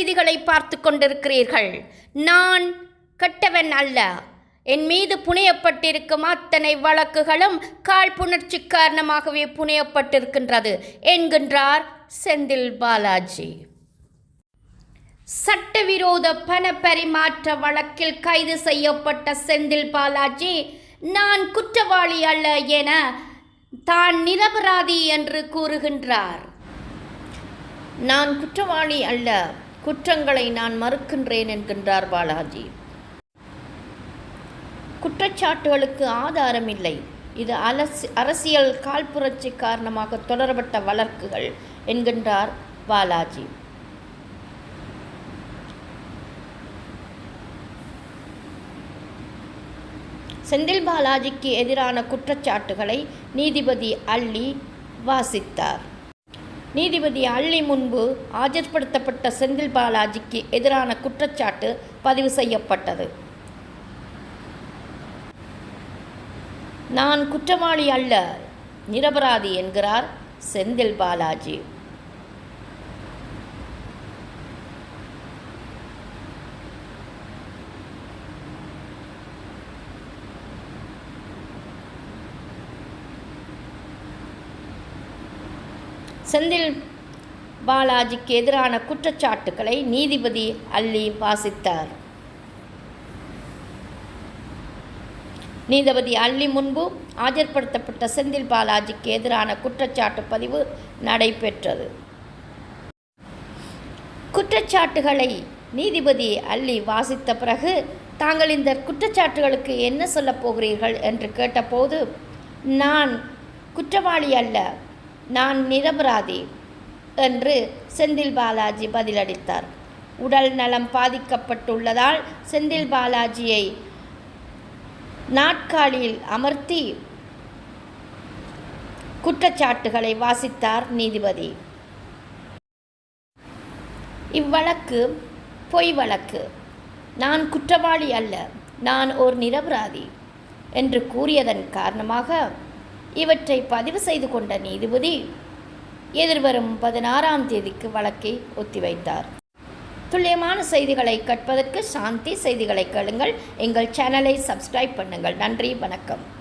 செய்திகளை பார்த்து கொண்டிருக்கிறீர்கள். நான் கெட்டவன் அல்ல. என் மீது புனையப்பட்டிருக்கும் அத்தனை வழக்குகளும் காழ்ப்புணர்ச்சி காரணமாகவே புனையப்பட்டிருக்கின்றது என்கின்றார் செந்தில் பாலாஜி. சட்டவிரோத பண பரிமாற்ற வழக்கில் கைது செய்யப்பட்ட செந்தில் பாலாஜி நான் குற்றவாளி அல்ல என தான் நிரபராதி என்று கூறுகின்றார். நான் குற்றவாளி அல்ல. குற்றங்களை நான் மறுக்கின்றேன் என்கின்றார் பாலாஜி. குற்றச்சாட்டுகளுக்கு ஆதாரம் இல்லை இது அலசி அரசியல் காழ்ப்புரட்சி காரணமாக தொடரப்பட்ட வழக்குகள் என்கின்றார் பாலாஜி. செந்தில் பாலாஜிக்கு எதிரான குற்றச்சாட்டுகளை நீதிபதி அள்ளி வாசித்தார். நீதிபதி அள்ளி முன்பு ஆஜர்படுத்தப்பட்ட செந்தில் பாலாஜிக்கு எதிரான குற்றச்சாட்டு பதிவு செய்யப்பட்டது. நான் குற்றவாளி அல்ல நிரபராதி என்கிறார் செந்தில் பாலாஜி. செந்தில் பாலாஜிக்கு எதிரான குற்றச்சாட்டுக்களை நீதிபதி அள்ளி வாசித்தார். நீதிபதி அள்ளி முன்பு ஆஜர்படுத்தப்பட்ட செந்தில் பாலாஜிக்கு எதிரான குற்றச்சாட்டு பதிவு நடைபெற்றது. குற்றச்சாட்டுகளை நீதிபதி அள்ளி வாசித்த பிறகு தாங்கள் இந்த குற்றச்சாட்டுகளுக்கு என்ன சொல்லப் போகிறீர்கள் என்று கேட்டபோது நான் குற்றவாளி அல்ல நான் நிரபராதி என்று செந்தில் பாலாஜி பதிலளித்தார். உடல் நலம் பாதிக்கப்பட்டுள்ளதால் செந்தில் பாலாஜியை நாட்காலியில் அமர்த்தி குற்றச்சாட்டுகளை வாசித்தார் நீதிபதி. இவ்வழக்கு பொய் வழக்கு. நான் குற்றவாளி அல்ல நான் ஓர் நிரபராதி என்று கூறியதன் காரணமாக இவற்றை பதிவு செய்து கொண்ட நீதிபதி எதிர்வரும் பதினாறாம் தேதிக்கு வழக்கை ஒத்திவைத்தார். துல்லியமான செய்திகளை கற்பதற்கு சாந்தி செய்திகளை கேளுங்கள். எங்கள் சேனலை சப்ஸ்கிரைப் பண்ணுங்கள். நன்றி. வணக்கம்.